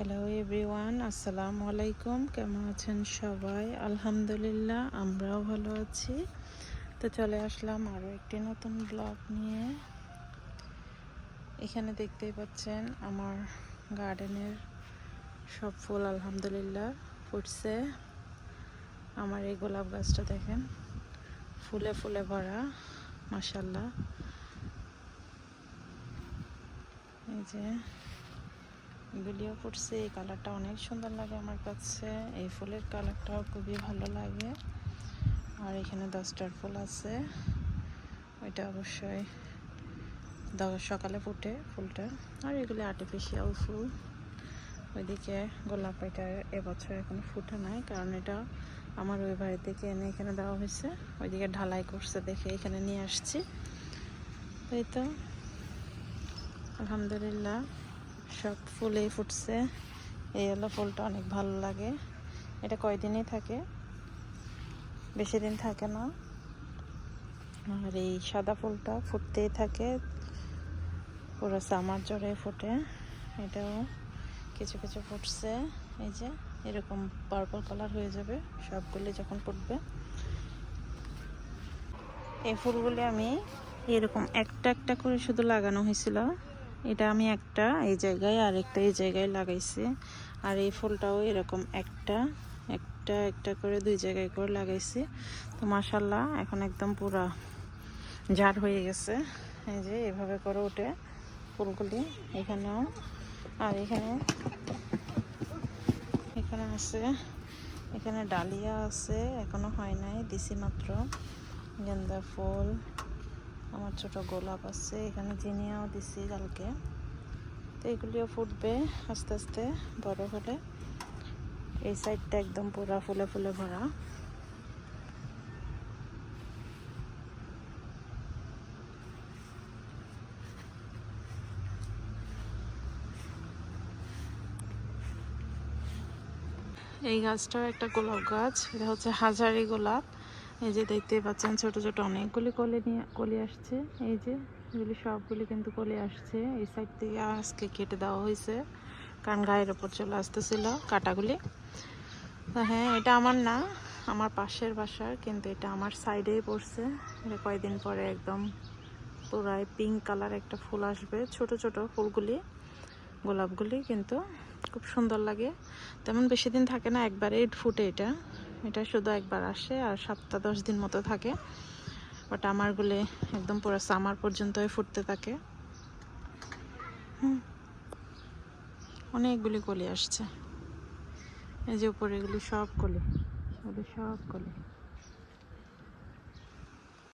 Hello everyone আসসালামু আলাইকুম কেমন আছেন সবাই আলহামদুলিল্লাহ আমরাও ভালো আছি। তো চলে আসলাম আরও একটি নতুন ব্লগ নিয়ে। এখানে দেখতেই পাচ্ছেন আমার গার্ডেনের সব ফুল আলহামদুলিল্লাহ ফুটছে। আমার এই গোলাপ গাছটা দেখেন, ফুলে ফুলে ভরা মাসাল্লাহ এই যে এগুলিও ফুটছে এই কালারটা অনেক সুন্দর লাগে আমার কাছে। এই ফুলের কালারটাও খুবই ভালো লাগে। আর এখানে দশটার ফুল আছে। ওইটা অবশ্যই সকালে ফুটে ফুলটা। আর এগুলি আর্টিফিশিয়াল ফুল। ওইদিকে গোলাপ এটা এবছর এখন ফুটে নাই, কারণ এটা আমার ওই বাড়ি থেকে এনে এখানে দেওয়া হয়েছে। ওইদিকে ঢালাই করছে দেখে এখানে নিয়ে আসছি। এই তো, আলহামদুলিল্লাহ। সব ফুলেই ফুটছে। এই হলো ফুলটা অনেক ভালো লাগে। এটা কয়দিনই থাকে? বেশি দিন থাকে না। আর এই সাদা ফুলটা ফুটতেই থাকে। পুরো সামার জোরে ফুটে। এটাও কিছু কিছু ফুটছে। এই যে, এরকম পার্পল কালার হয়ে যাবে। সবগুলি যখন ফুটবে। এই ফুলগুলি আমি এরকম একটা একটা করে শুধু লাগানো হয়েছিল। এটা আমি একটা এই জায়গায় আর একটা এই জায়গায় লাগাইছি। আর এই ফুলটাও এরকম একটা একটা একটা করে দুই জায়গায় করে লাগাইছি। তো মাসাল্লাহ এখন একদম পুরা ঝাড় হয়ে গেছে। এই যে এভাবে করে ওঠে ফুলগুলি এখানেও, আর এখানে এখানে আছে, এখানে ডালিয়া আছে, এখনও হয় নাই, দিছি মাত্র। গেন্দা ফুল আমার ছোট গোলাপ আছে, এখানে জিনিয়াও দিছি কালকে। তো এগুলিও ফুটবে আস্তে আস্তে, বড় হলে। এই সাইডটা একদম পুরা ফুলে ফুলে ভরা। এই গাছটাও একটা গোলাপ গাছ, এটা হচ্ছে হাজারি গোলাপ। এই যে দেখতে পাচ্ছেন ছোট ছোট অনেকগুলি কলে নিয়ে, কলি আসছে। এই যে এগুলি সবগুলি কিন্তু কলে আসছে। এই সাইড থেকে আজকে কেটে দেওয়া হয়েছে। কারণ গায়ের ওপর চলে আসতেছিল কাটাগুলি। হ্যাঁ এটা আমার না, আমার পাশের বাসার, কিন্তু এটা আমার সাইডেই পড়ছে। এটা কয়েকদিন পরে একদম পুরাই পিঙ্ক কালার একটা ফুল আসবে। ছোট ছোট ফুলগুলি, গোলাপগুলি কিন্তু খুব সুন্দর লাগে। তেমন বেশি দিন থাকে না, একবারেই ফুটে এটা। এটা শুধু একবার আসে আর সপ্তাহ দশ দিন মতো থাকে। বাট আমারগুলি একদম পুরো সামার পর্যন্তই ফুটতে থাকে। অনেকগুলি কলি আসছে। এই যে উপরে এগুলি সব কলি। সব কলি।